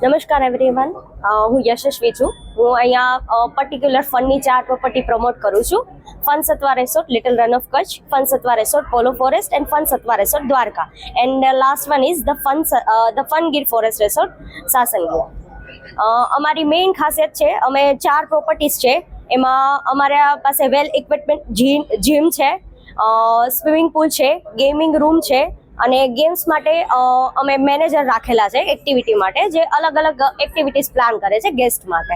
નમસ્કાર એવરીવન હું યશસ્વી છું. હું અહીંયા પર્ટિક્યુલર ફનની ચાર પ્રોપર્ટી પ્રમોટ કરું છું. Fun Satva resort little Rann of Kutch fun Satva resort Polo forest and fun Satva resort Dwarka and last one is the fun the fun Gir forest resort Sasan Gir અમારી main ખાસિયત છે, અમે ચાર properties છે એમાં અમારા પાસે well equipment gym gym છે સ્વિમિંગ પુલ છે ગેમિંગ રૂમ છે અને ગેમ્સ માટે અમે મેનેજર રાખેલા છે એક્ટિવિટી માટે જે અલગ અલગ એક્ટિવિટીઝ પ્લાન કરે છે ગેસ્ટ માટે.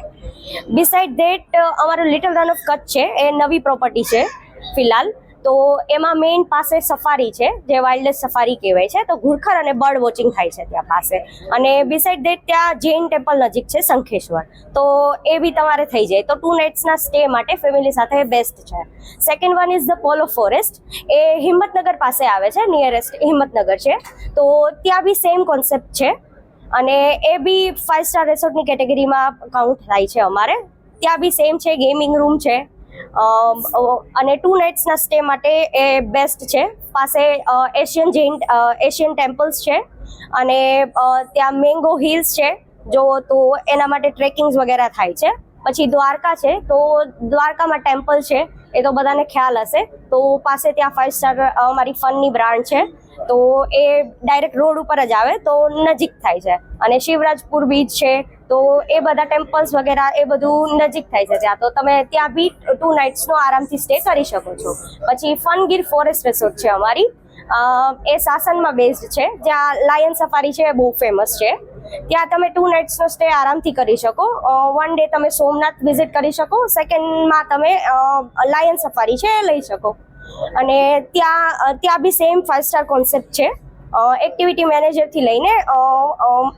બિસાઇડ ધેટ અમારું લિટલ રન ઓફ કચ્છ છે, એ નવી પ્રોપર્ટી છે, ફિલહાલ. તો એમાં મેઇન પાસે સફારી છે, જે વાઇલ્ડ સફારી કહેવાય છે. તો ઘુડખર અને બર્ડ વોચિંગ થાય છે ત્યાં પાસે. અને બિસાઇડ ધેટ ત્યાં જૈન ટેમ્પલ નજીક છે, શંખેશ્વર. તો એ બી તમારે થઈ જાય. તો ટુ નાઇટ્સના સ્ટે માટે ફેમિલી સાથે બેસ્ટ છે. Second one is the Polo forest એ હિંમતનગર પાસે આવે છે નિયરેસ્ટ હિંમતનગર છે. તો ત્યાં બી સેમ કોન્સેપ્ટ છે. અને એ બી ફાઇવ સ્ટાર રેસોર્ટની કેટેગરીમાં કાઉન્ટ થાય છે અમારે. ત્યાં બી સેમ છે ગેમિંગ રૂમ છે. અને ટુ નાઇટ્સના સ્ટે માટે એ બેસ્ટ છે. પાસે એશિયન જૈન એશિયન ટેમ્પલ્સ છે. અને ત્યાં મેંગો હિલ્સ છે. જો તો એના માટે ટ્રેકિંગ્સ વગેરે થાય છે. પછી દ્વારકા છે. તો દ્વારકામાં ટેમ્પલ છે. એ તો બધાને ખ્યાલ હશે. તો પાસે ત્યાં ફાઇવ સ્ટાર અમારી ફનની બ્રાન્ડ છે. તો એ ડાયરેક્ટ રોડ ઉપર જ આવે, તો નજીક થાય છે. અને શિવરાજપુર બીચ છે, તો એ બધા ટેમ્પલ્સ વગેરે, એ બધું નજીક થાય છે ત્યાં. તો તમે ત્યાં બી ટુ નાઇટ્સનો આરામથી સ્ટે કરી શકો છો. પછી ફનગીર ફોરેસ્ટ રિસોર્ટ છે અમારી. એ સાસનમાં બેઝડ છે. જ્યાં લાયન સફારી છે એ બહુ ફેમસ છે. ત્યાં તમે ટુ નાઇટ્સનો સ્ટે આરામથી કરી શકો. વન ડે તમે સોમનાથ વિઝિટ કરી શકો. સેકન્ડમાં તમે લાયન સફારી છે એ લઈ શકો. અને ત્યાં ત્યાં બી સેમ ફાઇવ સ્ટાર કોન્સેપ્ટ છે. એક્ટિવિટી મેનેજરથી લઈને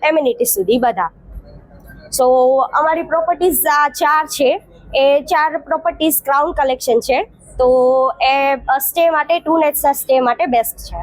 એમ્યુનિટી સુધી બધા. સો અમારી પ્રોપર્ટીઝ આ ચાર છે. એ ચાર પ્રોપર્ટીઝ ક્રાઉન કલેક્શન છે. તો એ સ્ટે માટે ટુ નાઇટ્સના સ્ટે માટે બેસ્ટ છે.